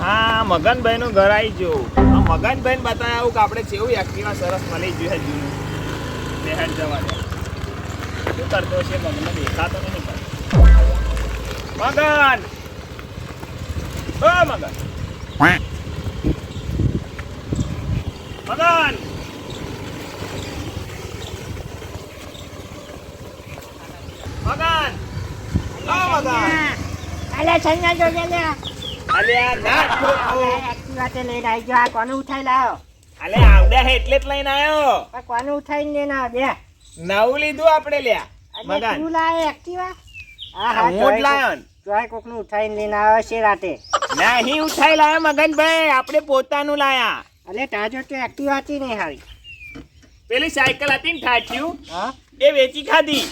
હા મગનભાઈ નું ઘર આવી જો આ મગનભાઈ બતાવે આવું કે આપણે જેવું એક્ટિવા સરસ મળી છે જૂનું. બેહાડ જવા દે શું કરતો છે મગન? દેખાતો નહીં. મગન! ઓ, મગન! મગન! મગન! ઓ, મગન! અલે છૈયા જોજે લઈને આવી ગયો. આ કોનું ઉઠાઈ લાવ્યો અલે આવડે હે એટલે જ લઈને આવ્યો કોને ઉઠાઈને લઈને આવ્યો બે? નવું લીધું આપણે લ્યા. મગન. તું લાયો એક્ટિવા હા હું જ લાયો ને. ચોય કોકનું ઉઠાઈને લઈને આવ્યો છે રાતે. નહીં ઉઠાઈ લાયો મગનભાઈ આપણે પોતાનું લાયા. અલે તાજો તો એક્ટિવા હતી નહીં હારી. પેલી સાયકલ હતી ને હા? એ વેચી ખાધી.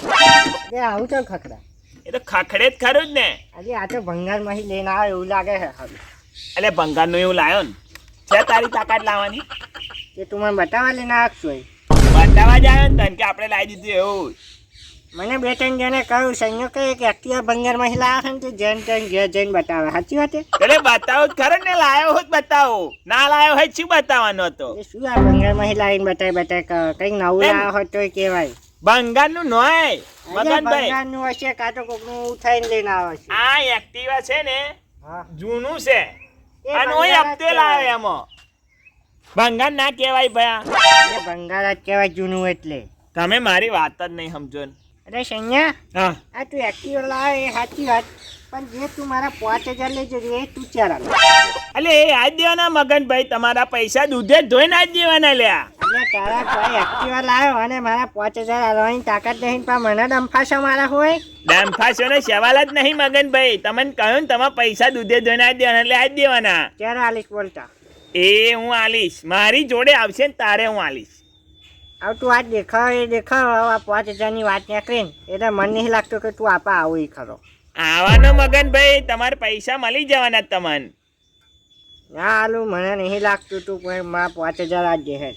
આવું ચાલ ખખડા એ તો ખખડે જ ખરું જ ને. અરે આ તો ભંગારમાં માંથી લઈને આવે એવું લાગે છે હવે. એટલે ભંગારનું એવું લાયો ને. છે તારી તાકાત લાવવાની? એ તું મને બતાવવા લઈને આપશો એ બતાવવા જ આવ્યો ને તને કે આપણે લાવી દીધું એવું. મને બે ત્રણ જણે કહ્યું સંયો કે એક્ટિવા ભંગારમાં લાવે છે ને તું જૈન તેન ઘેર જઈને બતાવે. સાચી વાત એટલે બતાવો ખરો ને લાયો હોત બતાવો. ના લાયો હોય શું બતાવવાનો હતો? શું આ ભંગારમાં લાવીને બતાવી બતાવી ક- કંઈક નવું. લાવ્યો હોય તો કહેવાય. બંગાળનું નોય મગનભાઈ. બંગાળનું હશે કાં તો કોકનું ઉઠાઈને લઈને આવે છે. આ એક્ટિવા છે ને જૂનું છે. અને ઓય હપ્તે લાવે એમાં. ભંગાર ના કહેવાય ભયા. બંગાળ જ કહેવાય જૂનું એટલે. તમે મારી વાત જ નહીં સમજો ને. અરે સૈયા હા. આ તું એક્ટિવ લાવે એ સાચી વાત. પણ જે તું મારા પાંચ હજાર લઈ જજે એ તું ચાર એટલે એ આજ દેવાના મગનભાઈ તમારા પૈસા દૂધે ધોઈને આજ દેવાના લ્યા. એટલે તારા કોઈ એક્ટિવા લાવ્યો અને મારા પાંચ હજાર આલવાની તાકાત નહીં પણ મને ડંફાશો મારા હોય. દામફાસો ને સવાલ જ નહીં મગનભાઈ. તમને કહ્યું ને તમારા પૈસા દૂધે ધોઈને આજ દેવાના એટલે આજ દેવાના. ક્યારે આલીશ બોલતા? એ હું આલીશ. મારી જોડે આવશે ને તારે હું આલીશ. હવે તું આજ દેખાવ એ દેખાવ હવે આ પાંચ હજારની વાત નીકળીને. એટલે મને નહીં લાગતું કે તું આપા આવું એ ખરો. આવાનો મગનભાઈ તમારે પૈસા મળી જવાના તમને. ના આલું મને નહીં લાગતું તું પણ મારા પાંચ હજાર આજ દે હવે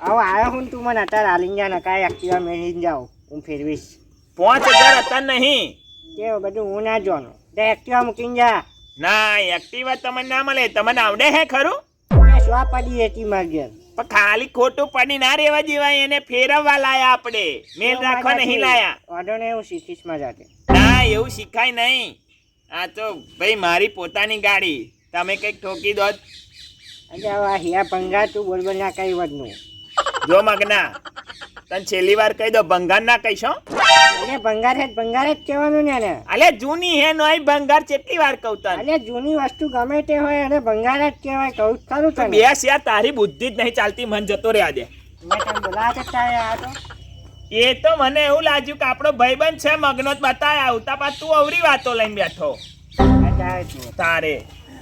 આવ્યો હું તું મને અત્યારે હાલીને જા ને એક્ટિવા મેળવીને જાઉં હું ફેરવીશ. પાંચ હજાર અત્યારે નહીં. તે બધું હું ના જોવાનું તે એક્ટિવા મૂકીને જા. ના એક્ટિવા તમને ના મળે. તમને આવડે હે ખરું? શું પડી હતી મારી ઘેર? પણ ખાલી ખોટું પડી ના રહેવા જેવાય એને ફેરવવા લાયા આપણે. મેલ રાખવા નહીં લાયા. વાંધો ને હું શીખીશમાં જાતે ના એવું શીખાય નહીં. આ તો ભાઈ મારી પોતાની ગાડી. તમે કંઈક ઠોકી દો. અરે આ હિયા ભંગાર તું બોલબોલ બોલ ના કઈ વધનું જો મગના. તને છેલ્લી વાર કહી દો ભંગાર ના કહીશો એટલે ભંગાર હે ભંગાર જ કહેવાનું ને એને. અલે જૂની હે નોય ભંગાર કેટલી વાર કહું તને? અલે જૂની વસ્તુ ગમે તે હોય અને ભંગાર જ કહેવાય કહું ખરું તને. બેસ યાર તારી બુદ્ધિ જ નહીં ચાલતી મન જતો રહ્યા દે. મેં તને બોલાવા તારે આ તો. એ તો મને એવું લાગ્યું કે આપણો ભાઈબંધ છે મગનો જ બતાય આવતા પાછ તું અવરી વાતો લઈને બેઠો. તારે.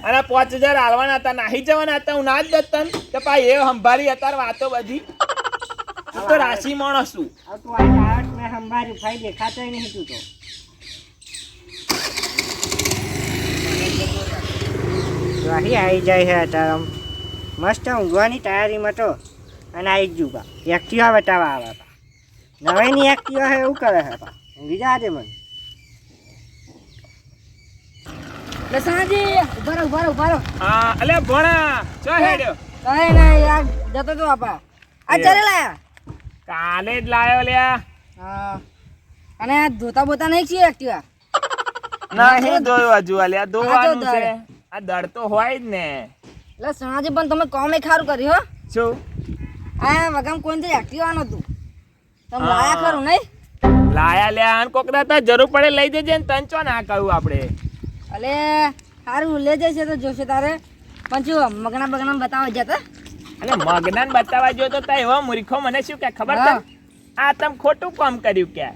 અને પાંચ હજાર આવવાના હતા નાહી જવાના હતા હું ના જ દત્તન તો પા એ સંભાળી અત્યારે વાતો બધી. તું તો રાશિ માણસ છું. તું આજ આવત મેં સંભાળ્યું ભાઈ દેખાતોય નહીં તું તો. તો આવી જાય છે અત્યારે મસ્ત ઊંઘવાની તૈયારીમાં તો. અને આવી જ બા એક્ટિવા બતાવવા આવે બા નવાઈની એક્ટિવા છે એવું કરે છે બા ઊંઘી જા દે મને. લસણાજી ઊભા રહો ઊભા રહો ઊભા રહો. હા અલે ભણા ચો હેડ્યો? કઈ યાર જતો તો આપા આ. ચાલે લાયા. કાલે જ લાયો લ્યા. હા. અને આ ધોતા બોતા નહીં છીએ એક્ટિવા નહીં જોયું હજુ અલ્યા ધોવાનું આ તો છે. આ દળ તો હોય જ ને. એટલે સણાજી પણ તમે કોમ એક સારું કર્યું હો? શું? આ વગમ કોઈ તો એક્ટિવા નતું તમે લાયા ખરું નહીં? લાયા લ્યા અને કોકડા દાતા જરૂર પડે લઈ જજે ને તન ચો ના કહ્યું આપણે અલે સારું લે જશે તો જોશે તારે. પણ જો મગના બગના બતાવો જતા અને મગનાન બતાવવા જો તો તા એવો મૂર્ખો મને શું કે ખબર છે આ તમ ખોટું કામ કર્યું કે?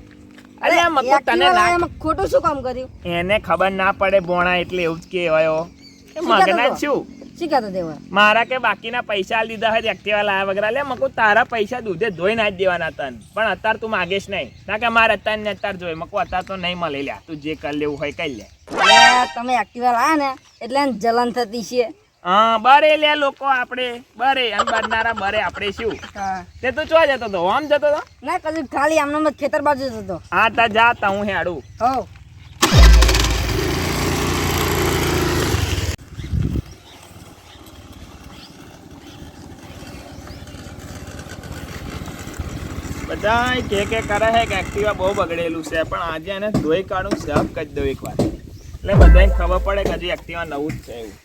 અરે મકુ તને ના ખોટું શું કામ કર્યું? એને ખબર ના પડે બોણા એટલે એવું જ કહેવાયો. એ શું મારા કે બાકીના પૈસા લીધા હોય એક્ટિવા લાયા વગર. લે મકુ તારા પૈસા દૂધે ધોઈ ના જ દેવાના તન. પણ અત્યારે તું માગેશ નહીં. ના કે મારે અત્યારે ને અત્યારે જોઈ મકુ અત્યારે તો નહીં મળે. લ્યા તું જે કરી લેવું હોય કરી લે. તમે એક્ટિવા લાયા ને એટલે જલન થતી છે. હા બરે લે લોકો આપણે બરે અને બરનારા બરે આપણે શું? તે તો ચો જતો તો આમ જતો તો ના કદી ખાલી આમનો મત ખેતર બાજુ જતો તો હા તા જા તા હું હેડું. હો. બધા કે કે કરે હે કે એક્ટિવા બહુ બગડેલું છે પણ આજે એને ધોઈ કાઢું સાફ કરી દઉં એકવાર. એટલે બધાને ખબર પડે કે હજી એક્ટિવા નવું જ છે એવું.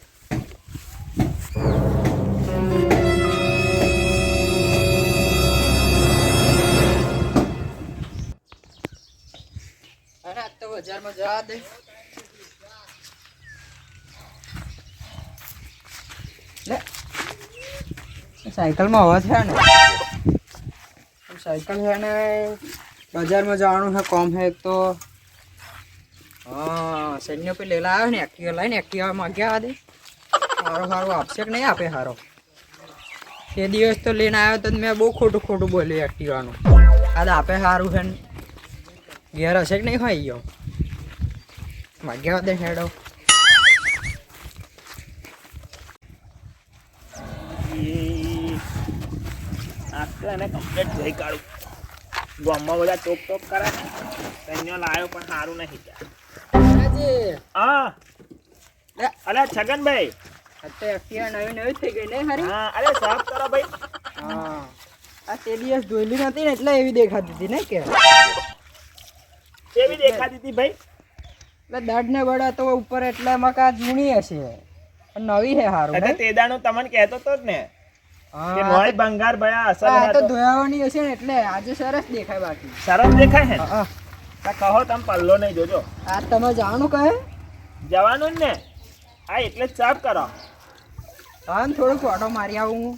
આજ તો બજારમાં સાયકલમાં હવા છે ને. સાયકલ છે ને, બજારમાં જવાનું છે, કોમ છે તો. હા સૈન્ય પે લેલા આવ્યો ને, એક્ટિવા લઈને, એક્ટિવા માગ્યા દે. સારું સારું આપશે કે નહીં આપે સારો તે દિવસ તો લઈને આવ્યો તો મેં બહુ ખોટું ખોટું બોલ્યું એક્ટિવાનું. આદા આપે સારું છે ને. ઘેર હશે કે નહીં હોય ગયો વાગ્યા દે હેડો. આ તો કમ્પ્લીટ ધોઈ કાઢું. ગામમાં બધા ટોક ટોક કરે સૈન્ય લાયો પણ સારું નહીં ત્યાં. હા. લે. અરે છગનભાઈ. અત્યારે એક્ટિવા નવી નવી થઈ ગઈ ને હરી હા અરે સાફ કરો ભાઈ. હા. આ તે દિવસ ધોયેલી નથી ને એટલે એવી દેખાતી હતી ને કે? કેવી દેખાતી હતી ભાઈ? એટલે દડ ને બડા તો ઉપર એટલે એમાં કા જૂની હશે. નવી હે હારું એટલે તેદાનો તમને કહેતો તો જ ને કે ભંગાર ભયા અસર આ તો ધોયાવાની હશે ને એટલે આજે સરસ દેખાય બાકી. સરસ દેખાય હે હા. કહો તમે પલ્લો નહીં જોજો. આ તમે જાણું કહે? જવાનું ને. હા એટલે જ સાફ કરો. હા થોડુંક ઓટો મારી આવું હું.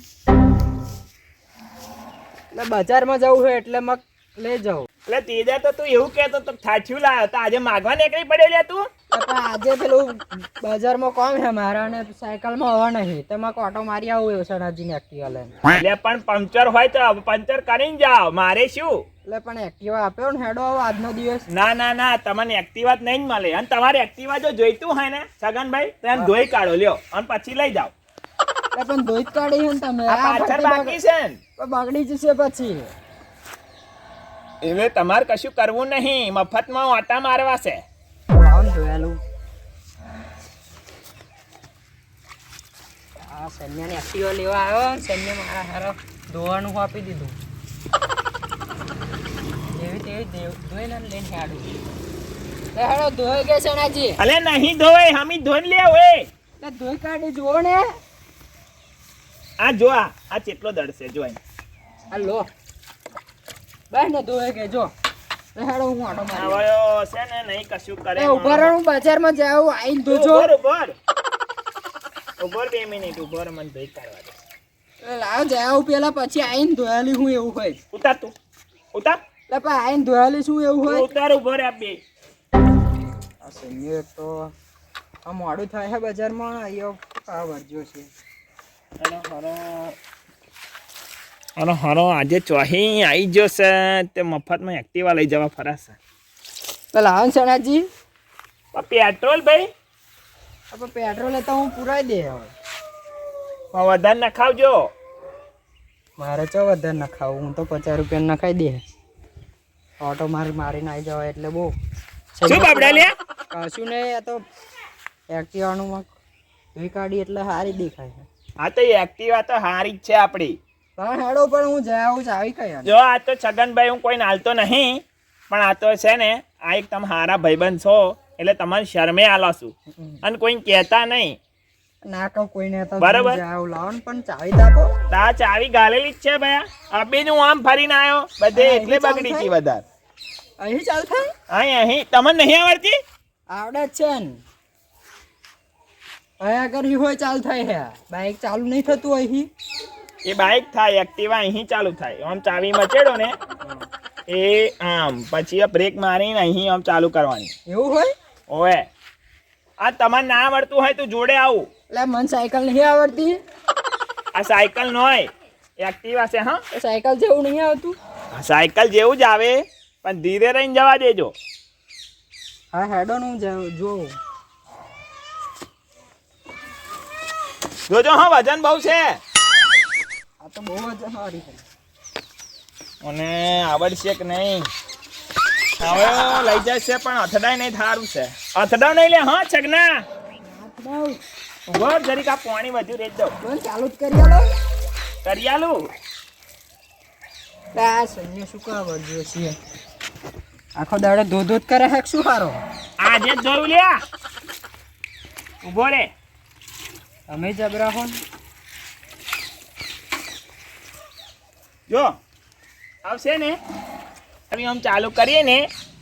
એટલે બજારમાં જવું હોય એટલે મગ લઈ જાઉં. એટલે તેજા તો તું એવું કહેતો તો થાચ્યું લાયો તો આજે માગવા નીકળી પડ્યો લે તું? આજે પેલું બજારમાં કોમ છે મારા અને સાયકલમાં હવા નહીં તેમાં ઓટો મારી આવું એવું સનાજીને એક્ટિવા લઈને. એટલે પણ પંચર હોય તો પંચર કરીને જાઓ મારે શું? એટલે પણ એક્ટિવા આપ્યો ને હેડો આજનો દિવસ. ના ના ના તમને એક્ટિવા જ નહીં મળે. અને તમારે એક્ટિવા જો જોઈતું હોય ને છગનભાઈ તો એમ ધોઈ કાઢો લ્યો અને પછી લઈ જાઓ. પણ ધોઈ કાઢી તમે. પાછળ બાકી છે બગડી જશે પછી. એટલે તમારે કશું કરવું નહીં મફતમાં ઓટા મારવા છે. આ સૈન્યને એક્ટિવા લેવા આવ્યો ને મારા હારો ધોવાનું આપી દીધું. તેવી ધોઈને લઈને હેડું. હેડો ધોઈ ગયા સણાજી અલે નહીં ધોય હમી ધોઈ લે ધોઈ કાઢી જુઓ ને. આ જો આ ચેટલો દડશે જો આ લો. બસ ને ધોઈ ગઈ જો લે હેડો હું આટો મારી આવ્યો છે ને નહીં કશું કરે એ રહો હું બજારમાં જાઉં આઈને ધોજો ઊભો બે મિનિટ ઉભર મને ધોઈ કાઢવા દે. લાવ જાઉં પેલા પછી આઈને ધોયાલી હું એવું હોય. ઉતાર તું. ઉતાર. એટલે પણ આઈને ધોયાલી શું એવું હોય? ઉતાર બે. આ તો આ મોડું થાય છે બજારમાં અહીંયા આ વર્જ્યો છે. હરો. અરે હરો આજે ચોહી આવી ગયો છે તે મફતમાં એક્ટિવા લઈ જવા ફરાશે પેલા ને સણાજી પેટ્રોલ ભાઈ? આપણે પેટ્રોલ તો હું પુરાઈ દે હવે. વધારે ના ખાવજો. મારે ચો વધારે ના ખાવું? હું તો પચાસ રૂપિયા નખાઈ દે. ઓટો મારી મારીને આવી જવાય એટલે બહુ. શું બાબડા લે કશું નહીં આ તો એક્ટિવાનું ધોઈ કાઢી એટલે સારી દેખાય છે. હા તો એક્ટિવા તો સારી જ છે આપણી પણ હેડો પણ હું જાઉં આવી કઈ જો આ તો છગનભાઈ હું કોઈ નાલતો નહીં પણ આ તો છે ને આ એક તમે હારા ભાઈબંધ છો એટલે તમારે શરમે આલો છું. અને કોઈ કહેતા નહીં. ના કહું કોઈને તો બરાબર. જાવ લાવો ને પણ ચાવી તો તા ચાવી ગાલેલી જ છે ભયા અબી હું આમ ફરીને આવ્યો બધે એટલે બગડી ગઈ વધારે. અહીં ચાલ થાય? અહીં અહીં. તમને નહીં આવડતી? આવડે છે ને. અહીંયા આગળ હોય ચાલ થાય હે. બાઇક ચાલુ નહીં થતું અહીં. એ બાઇક થાય એક્ટિવા અહીં ચાલુ થાય. આમ ચાવી મચેડો ને એ આમ પછી બ્રેક મારીને અહીં આમ ચાલુ કરવાની. એવું હોય? ઓએ આ તમારે ના આવડતું હોય તો જોડે આવું. એટલે મને સાયકલ નહીં આવડતી. આ સાયકલ ન હોય. એક્ટિવા છે હા? સાયકલ જેવું નહીં આવતું. સાયકલ જેવું જ આવે પણ ધીરે રહીને જવા દેજો. હા હેડો હું જોઉં. જોજો હા વજન બહુ છે. આ તો બહુ જ સારી છે. અને આવડશે કે નહીં? હવે લઈ જાય છે પણ અથડાય નહીં થારું છે. અથડાવ નહીં લે હા છગના? ઊભો જરીક આ પાણી વધુ રેજ દો બંધ ચાલુ જ કરી આલો. કરિયાલું? આલો આ સંજય શું કાવર છે આખો દાડો ધોધ ધોધ કરે હે શું હારો? આજે જ જોયું લ્યા. ઊભો રે. અમે જબરા હો ને. જો. આવશે ને? હવે આમ ચાલુ કરીએ ને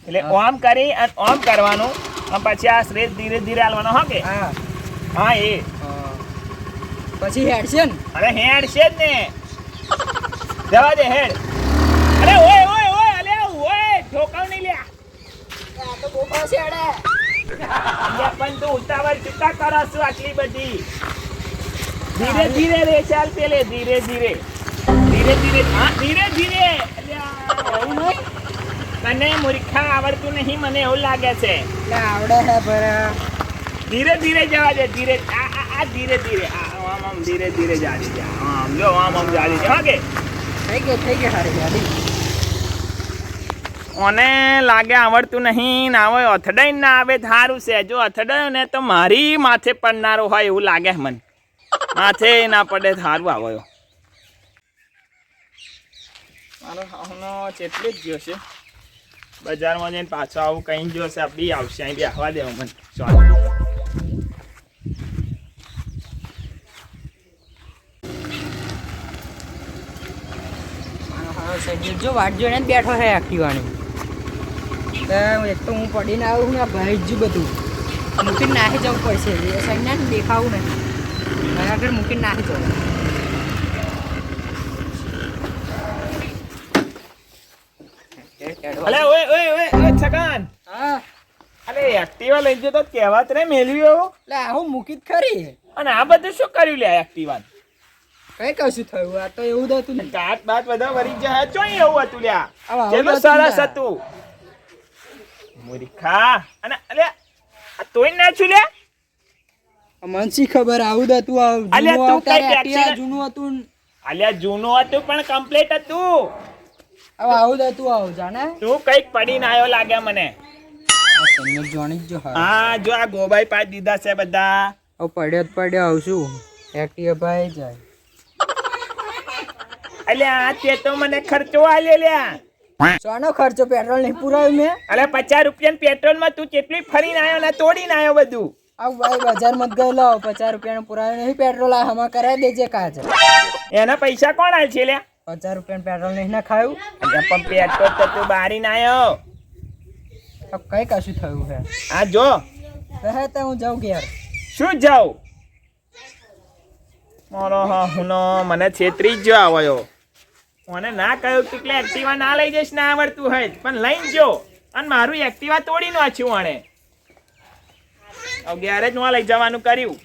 એટલે ઓમ કરી અને ઓમ કરવાનું. અને પછી આ શ્રેષ ધીરે ધીરે હાલવાનો હો કે? હા. હા એ. પછી હેડ છે ને? અરે હેડ છે જ ને. જવા દે હેડ. અરે ઓય ઓય ઓય અલે ઓય ઠોકાવ નહીં લ્યા આ તો બહુ પાસે અડે પણ તું ઉતાવળ ચૂકા કરો છું આટલી બધી. ધીરે ધીરે રે ચાલ પેલે ધીરે ધીરે. ધીરે ધીરે હા ધીરે ધીરે. એવું નહીં? તને મૂર્ખા આવડતું નહીં મને એવું લાગે છે. આવડે હે ભરા ધીરે ધીરે જવા દે ધીરે આ આ ધીરે ધીરે આ આમ આમ ધીરે ધીરે જાડી જા આમ જો આમ આમ જાડી જા ઓકે. થઈ ગયો થઈ ગયો હારી ગાડી મને લાગે આવડતું નહીં ના આવે અથડાઈ ના આવે સારું છે. જો અથડાયો ને તો મારી માથે પડનારો હોય એવું લાગે મને. માથે ના પડે સારું આવ્યો હાવનો ચેટલી જ ગયો છે. બજારમાં જઈને પાછો આવું કંઈ જ છે આપણી આવશે. અહીં આવવા દેવા મને. ચાલો જો વાટ જોઈને બેઠો હે એક્ટિવાની. તો એક તો હું પડીને આવું ને ભાઈ જ બધું. મૂકીને નાહી જવું પડશે. સાહેબ, ને, દેખાવું નહીં. આગળ મૂકીને નાહી જવું. અલે ઓય ઓય ઓય ઓય છગન હા. અરે એક્ટિવા લઈ જતો કહેવત રે મેલ્યું એવું? એટલે હું મૂકી ખરી. અને આ બધું શું કર્યું લે એક્ટિવા કઈ કશું થયું આ તો એવું જ હતું ને. કાટ બાટ બધા વરી જાય ચોય એવું હતું લ્યા આવું આવું જેટલું સરસ હતું. મૂર્ખા. અને અલે આ તોય ના છું લે. મનસી ખબર આવું જ હતું આ અલ્યા, જૂનું તું કઈ હતું. અલ્યા જૂનું હતું પણ કમ્પ્લીટ હતું. હવે આવું જ તું આવું જાણે તું કંઈક પડીને આવ્યો લાગે મને. તમને જોણી જ હા જો આ ગોબાઈ પાડ દીધા છે બધા. હવે પડ્યો જ પડ્યો આવશું એક્ટિવ ભાઈ જાય. અલ્યા તે તો મને ખર્ચો આલે લ્યા સોનો ખર્ચો પેટ્રોલ નહીં પુરાયું મેં? અલે પચાસ રૂપિયા પેટ્રોલમાં તું કેટલી ફરીને આવ્યો ને તોડીને આવ્યો બધું. આવ ભાઈ બજાર મત ગયેલો પચાસ રૂપિયા પુરાયું નહીં પેટ્રોલ આ હમા કરાવી દેજે કાચ એના પૈસા કોણ આલ છે લ્યા પચાસ રૂપિયા પેટ્રોલ નહીં ના ખાયું. પણ પેટ્રોલ તો તું બારી ના આવ્યો તો કઈ કશું થયું છે આ જો. રહે તો હું જાઉં ઘેર. શું જાઉં? મારો હા હું મને છેતરી જ જો આવ્યો મને ના કહ્યું તું એટલે એક્ટિવા ના લઈ જઈશ ના આવડતું હોય પણ લઈને જો. અને મારું એક્ટિવા તોડી નાખ્યું હવે ગેરેજ હું લઈ જવાનું કર્યું.